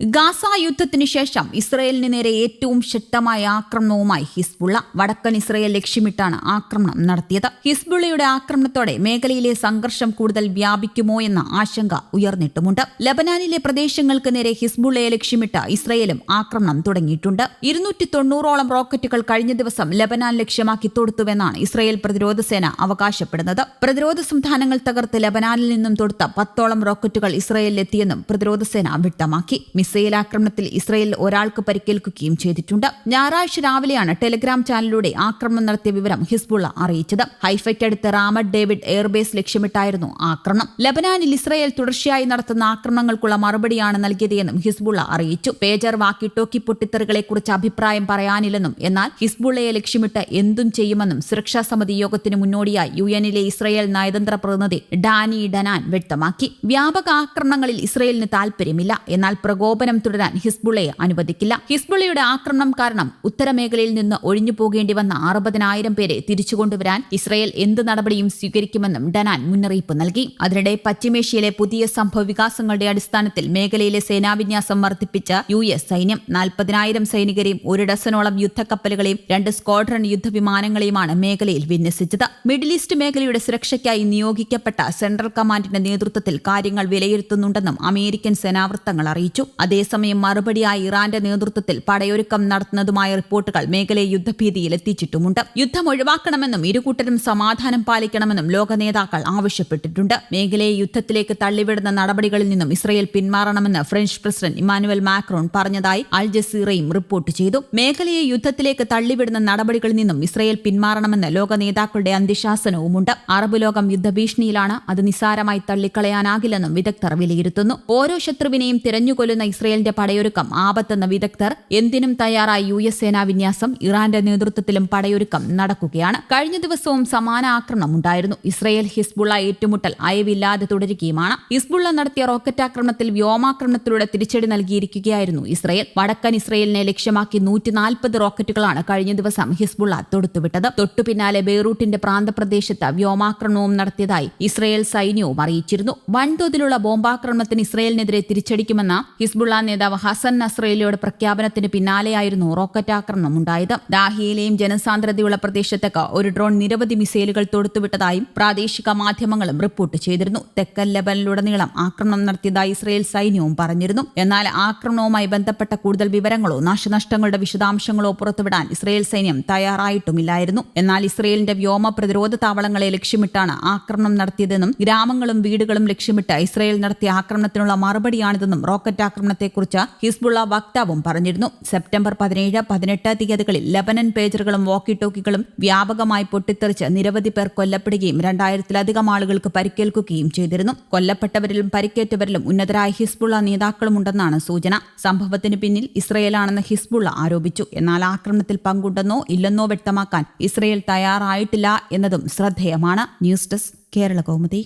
Gaza യുദ്ധത്തിന് ശേഷം ഇസ്രയേലിന് നേരെ ഏറ്റവും ശക്തമായ ആക്രമണവുമായി ഹിസ്ബുള്ള വടക്കൻ ഇസ്രയേൽ ലക്ഷ്യമിട്ടാണ് ആക്രമണം നടത്തിയത്. ഹിസ്ബുള്ളയുടെ ആക്രമണത്തോടെ മേഖലയിലെ സംഘർഷം കൂടുതൽ വ്യാപിക്കുമോ എന്ന ആശങ്ക ഉയർന്നിട്ടുമുണ്ട്. ലബനാനിലെ പ്രദേശങ്ങൾക്ക് നേരെ ഹിസ്ബുള്ളയെ ലക്ഷ്യമിട്ട് ഇസ്രയേലും ആക്രമണം തുടങ്ങിയിട്ടുണ്ട്. ഇരുന്നൂറ്റി തൊണ്ണൂറോളം റോക്കറ്റുകൾ കഴിഞ്ഞ ദിവസം ലബനാൻ ലക്ഷ്യമാക്കി തൊടുത്തുവെന്നാണ് ഇസ്രയേൽ പ്രതിരോധ സേന അവകാശപ്പെടുന്നത്. പ്രതിരോധ സംവിധാനങ്ങൾ തകർത്ത് ലബനാനിൽ നിന്നും തൊടുത്ത പത്തോളം റോക്കറ്റുകൾ ഇസ്രയേലിലെത്തിയെന്നും പ്രതിരോധ സേന വ്യക്തമാക്കി. മിസൈൽ ആക്രമണത്തിൽ ഇസ്രയേലിൽ ഒരാൾക്ക് പരിക്കേൽക്കുകയും ചെയ്തിട്ടുണ്ട്. ഞായറാഴ്ച രാവിലെയാണ് ടെലിഗ്രാം ചാനലിലൂടെ ആക്രമണം നടത്തിയ വിവരം ഹിസ്ബുള്ള അറിയിച്ചത്. ഹൈഫയ്ക്കടുത്ത് റാമഡ് ഡേവിഡ് എയർബേസ് ലക്ഷ്യമിട്ടായിരുന്നു ആക്രമണം. ലബനാനിൽ ഇസ്രയേൽ തുടർച്ചയായി നടത്തുന്ന ആക്രമണങ്ങൾക്കുള്ള മറുപടിയാണ് നൽകിയതെന്നും ഹിസ്ബുള്ള അറിയിച്ചു. പേജർ വാക്കി ടോക്കി പൊട്ടിത്തെറികളെക്കുറിച്ച് അഭിപ്രായം പറയാനില്ലെന്നും എന്നാൽ ഹിസ്ബുള്ളയെ ലക്ഷ്യമിട്ട് എന്തും ചെയ്യുമെന്നും സുരക്ഷാ സമിതി യോഗത്തിന് മുന്നോടിയായി യു എന്നിലെ ഇസ്രയേൽ നയതന്ത്ര പ്രതിനിധി ഡാനി ഡനാൻ വ്യക്തമാക്കി. വ്യാപക ആക്രമണങ്ങളിൽ ഇസ്രയേലിന് താൽപര്യമില്ല എന്നാൽ പ്രകോപനം തുടരാൻ ഹിസ്ബുള്ളയെ അനുവദിക്കില്ല. ഹിസ്ബുള്ളയുടെ ആക്രമണം കാരണം ഉത്തരമേഖലയിൽ നിന്ന് ഒഴിഞ്ഞു പോകേണ്ടി വന്ന അറുപതിനായിരം പേരെ തിരിച്ചുകൊണ്ടുവരാൻ ഇസ്രയേൽ എന്ത് നടപടിയും സ്വീകരിക്കുമെന്നും ഡനാൻ മുന്നറിയിപ്പ് നൽകി. അതിനിടെ പശ്ചിമേഷ്യയിലെ പുതിയ സംഭവ വികാസങ്ങളുടെ അടിസ്ഥാനത്തിൽ മേഖലയിലെ സേനാവിന്യാസം വർദ്ധിപ്പിച്ച യു എസ് സൈന്യം നാൽപ്പതിനായിരം സൈനികരെയും ഒരു ഡസനോളം യുദ്ധക്കപ്പലുകളെയും രണ്ട് സ്ക്വാഡ്രൺ യുദ്ധവിമാനങ്ങളെയുമാണ് മേഖലയിൽ വിന്യസിച്ചത്. മിഡിൽ ഈസ്റ്റ് മേഖലയുടെ സുരക്ഷയ്ക്കായി നിയോഗിക്കപ്പെട്ട സെൻട്രൽ കമാൻഡിന്റെ നേതൃത്വത്തിൽ കാര്യങ്ങൾ വിലയിരുത്തുന്നുണ്ടെന്നും അമേരിക്കൻ സേനാവൃത്തങ്ങൾ അറിയിച്ചു. അതേസമയം മറുപടിയായി ഇറാന്റെ നേതൃത്വത്തിൽ പടയൊരുക്കം നടത്തുന്നതുമായ റിപ്പോർട്ടുകൾ മേഖലയെ യുദ്ധഭീതിയിൽ എത്തിച്ചിട്ടുമുണ്ട് യുദ്ധം ഒഴിവാക്കണമെന്നും ഇരുകൂട്ടരും സമാധാനം പാലിക്കണമെന്നും ലോക നേതാക്കൾ ആവശ്യപ്പെട്ടിട്ടുണ്ട്. മേഖലയെ യുദ്ധത്തിലേക്ക് തള്ളിവിടുന്ന നടപടികളിൽ നിന്നും ഇസ്രയേൽ പിന്മാറണമെന്ന് ഫ്രഞ്ച് പ്രസിഡന്റ് ഇമാനുവൽ മാക്രോൺ പറഞ്ഞതായി അൽ ജസീറയും റിപ്പോർട്ട് ചെയ്തു. മേഖലയെ യുദ്ധത്തിലേക്ക് തള്ളിവിടുന്ന നടപടികളിൽ നിന്നും ഇസ്രയേൽ പിന്മാറണമെന്ന് ലോക നേതാക്കളുടെ അന്ത്യശാസനവുമുണ്ട്. അറബ് ലോകം യുദ്ധഭീഷണിയിലാണ് അത് നിസ്സാരമായി തള്ളിക്കളയാനാകില്ലെന്നും വിദഗ്ധർ വിലയിരുത്തുന്നു. ഓരോ ശത്രുവിനെയും തിരഞ്ഞുകൊല്ലുന്ന ഇസ്രയേലിന്റെ പടയൊരുക്കം ആപത്തെന്ന വിദഗ്ധർ എന്തിനും തയ്യാറായി യു എസ് സേനാ വിന്യാസം ഇറാന്റെ നേതൃത്വത്തിലും പടയൊരുക്കം നടക്കുകയാണ്. കഴിഞ്ഞ ദിവസവും സമാന ആക്രമണം ഉണ്ടായിരുന്നു. ഇസ്രയേൽ ഹിസ്ബുള്ള ഏറ്റുമുട്ടൽ അയവില്ലാതെ തുടരുകയുമാണ്. ഹിസ്ബുള്ള നടത്തിയ റോക്കറ്റ് ആക്രമണത്തിൽ വ്യോമാക്രമണത്തിലൂടെ തിരിച്ചടി നൽകിയിരിക്കുകയായിരുന്നു ഇസ്രയേൽ. വടക്കൻ ഇസ്രയേലിനെ ലക്ഷ്യമാക്കി നൂറ്റി നാൽപ്പത് റോക്കറ്റുകളാണ് കഴിഞ്ഞ ദിവസം ഹിസ്ബുള്ള തൊടുത്തുവിട്ടത്. തൊട്ടു പിന്നാലെ ബെയ്റൂട്ടിന്റെ പ്രാന്തപ്രദേശത്ത് വ്യോമാക്രമണവും നടത്തിയതായി ഇസ്രയേൽ സൈന്യവും അറിയിച്ചിരുന്നു. വൻതോതിലുള്ള ബോംബാക്രമണത്തിന് ഇസ്രയേലിനെതിരെ തിരിച്ചടിക്കുമെന്ന ഹിസ്ബുള്ള നേതാവ് ഹസൻ നസ്രേലിയുടെ പ്രഖ്യാപനത്തിന് പിന്നാലെയായിരുന്നു റോക്കറ്റ് ആക്രമണം ഉണ്ടായത്. ദാഹിയയിലെയും ജനസാന്ദ്രതയുള്ള പ്രദേശത്തേക്ക് ഒരു ഡ്രോൺ നിരവധി മിസൈലുകൾ തൊടുത്തുവിട്ടതായും പ്രാദേശിക മാധ്യമങ്ങളും റിപ്പോർട്ട് ചെയ്തിരുന്നു. തെക്കൻ ലെബനിലുടനീളം ആക്രമണം നടത്തിയതായി ഇസ്രയേൽ സൈന്യവും പറഞ്ഞിരുന്നു. എന്നാൽ ആക്രമണവുമായി ബന്ധപ്പെട്ട കൂടുതൽ വിവരങ്ങളോ നാശനഷ്ടങ്ങളുടെ വിശദാംശങ്ങളോ പുറത്തുവിടാൻ ഇസ്രയേൽ സൈന്യം തയ്യാറായിട്ടുമില്ലായിരുന്നു. എന്നാൽ ഇസ്രയേലിന്റെ വ്യോമ പ്രതിരോധ താവളങ്ങളെ ലക്ഷ്യമിട്ടാണ് ആക്രമണം നടത്തിയതെന്നും ഗ്രാമങ്ങളും വീടുകളും ലക്ഷ്യമിട്ട് ഇസ്രയേൽ നടത്തിയ ആക്രമണത്തിനുള്ള മറുപടിയാണിതെന്നും റോക്കറ്റ് ആക്രമണത്തെക്കുറിച്ച് ഹിസ്ബുള്ള വക്താവും പറഞ്ഞിരുന്നു. സെപ്റ്റംബർ പതിനേഴ് പതിനെട്ട് തീയതികളിൽ ലബനൻ പേജറുകളും വോക്കി ടോക്കികളും വ്യാപകമായി പൊട്ടിത്തെറിച്ച് നിരവധി പേർ കൊല്ലപ്പെടുകയും രണ്ടായിരത്തിലധികം ആളുകൾക്ക് പരിക്കേൽക്കുകയും ചെയ്തിരുന്നു. കൊല്ലപ്പെട്ടവരിലും പരിക്കേറ്റവരിലും ഉന്നതരായ ഹിസ്ബുള്ള നേതാക്കളുമുണ്ടെന്നാണ് സൂചന. സംഭവത്തിന് പിന്നിൽ ഇസ്രയേലാണെന്ന് ഹിസ്ബുള്ള ആരോപിച്ചു. എന്നാൽ ആക്രമണത്തിൽ പങ്കുണ്ടെന്നോ ഇല്ലെന്നോ വ്യക്തമാക്കാൻ ഇസ്രയേൽ തയ്യാറായിട്ടില്ല എന്നതും ശ്രദ്ധേയമാണ്. News desk Kerala Kaumudi.